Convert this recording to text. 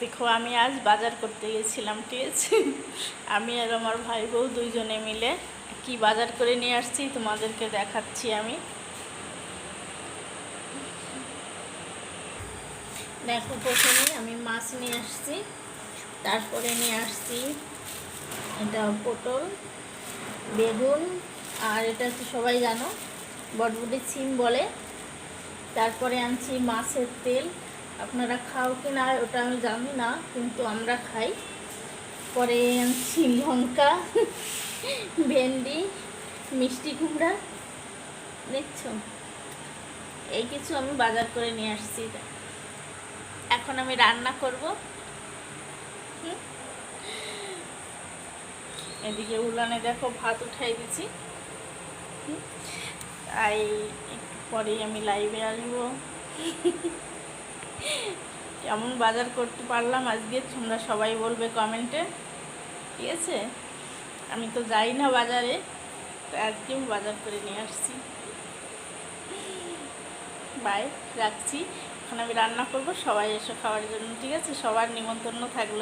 দেখো, আমি আজ বাজার করতে গেছিলাম, ঠিক আছে? আমি আর আমার ভাই বউ দুইজনে মিলে কি বাজার করে নিয়ে আসছি তোমাদেরকে দেখাচ্ছি আমি। দেখো, প্রথমে আমি মাছ নিয়ে আসছি, তারপরে নিয়ে আসছি এটা পটল, বেগুন, আর এটা তো সবাই জানো, বটবটি, সিম বলে। তারপরে আনছি মাছের তেল। আপনারা খাও কি না, ওটা আমি জানি না, কিন্তু আমরা খাই। পরে আনছি লঙ্কা ভেন্ডি, মিষ্টি কুমড়া, দেখছ? এই কিছু আমি বাজার করে নিয়ে আসছি। এখন আমি রান্না করব। এদিকে উলানে দেখো ভাত উঠাই দিছি। তাই একটু পরেই আমি লাইভে আসব। কেমন বাজার করতে পারলাম আজকে, তোমরা সবাই বলবে কমেন্টে ঠিক আছে? আমি তো যাই না বাজারে, তো আজকে আমি বাজার করে নিয়ে আসছি। বাই রাখছি। এখন আমি রান্না করব, সবাই এসো খাওয়ার জন্য, ঠিক আছে? সবার নিমন্ত্রণ থাকল।